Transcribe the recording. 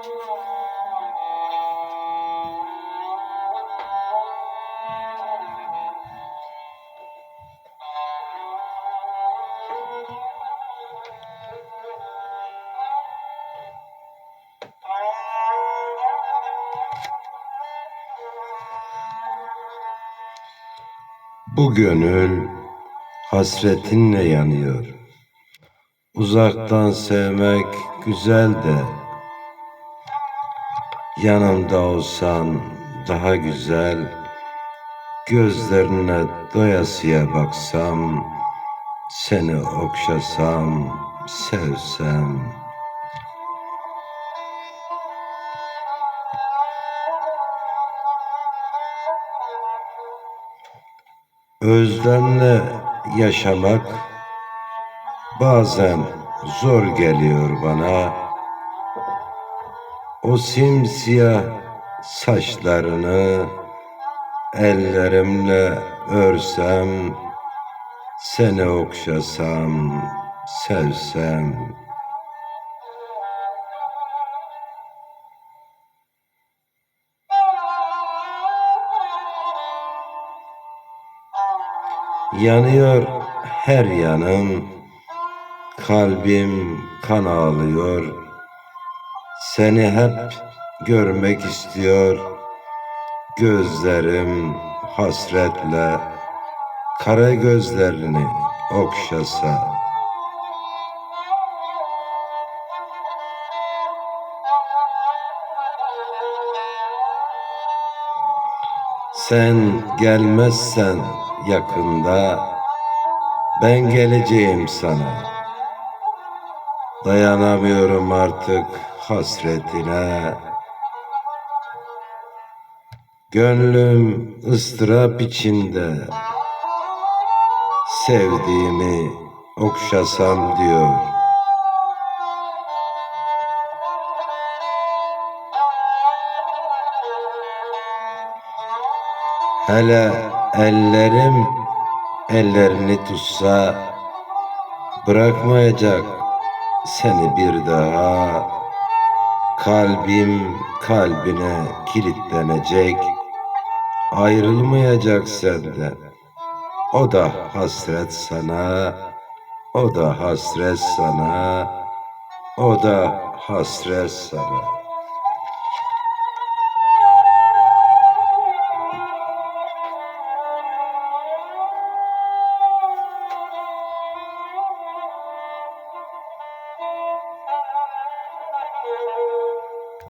Bu gönül hasretinle yanıyor. Uzaktan sevmek güzel de yanımda olsan daha güzel. Gözlerine doyasıya baksam, seni okşasam, sevsem. Özlemle yaşamak bazen zor geliyor bana. O simsiyah saçlarını ellerimle örsem, seni okşasam, sevsem. Yanıyor her yanım, kalbim kan ağlıyor. Seni hep görmek istiyor, gözlerim hasretle kara gözlerini okşasa. Sen gelmezsen yakında ben geleceğim sana. Dayanamıyorum artık hasretine. Gönlüm ıstırap içinde. Sevdiğimi okşasam diyor. Hele ellerim ellerini tutsa bırakmayacak seni bir daha. Kalbim kalbine kilitlenecek, ayrılmayacak senden. O da hasret sana, o da hasret sana, o da hasret sana.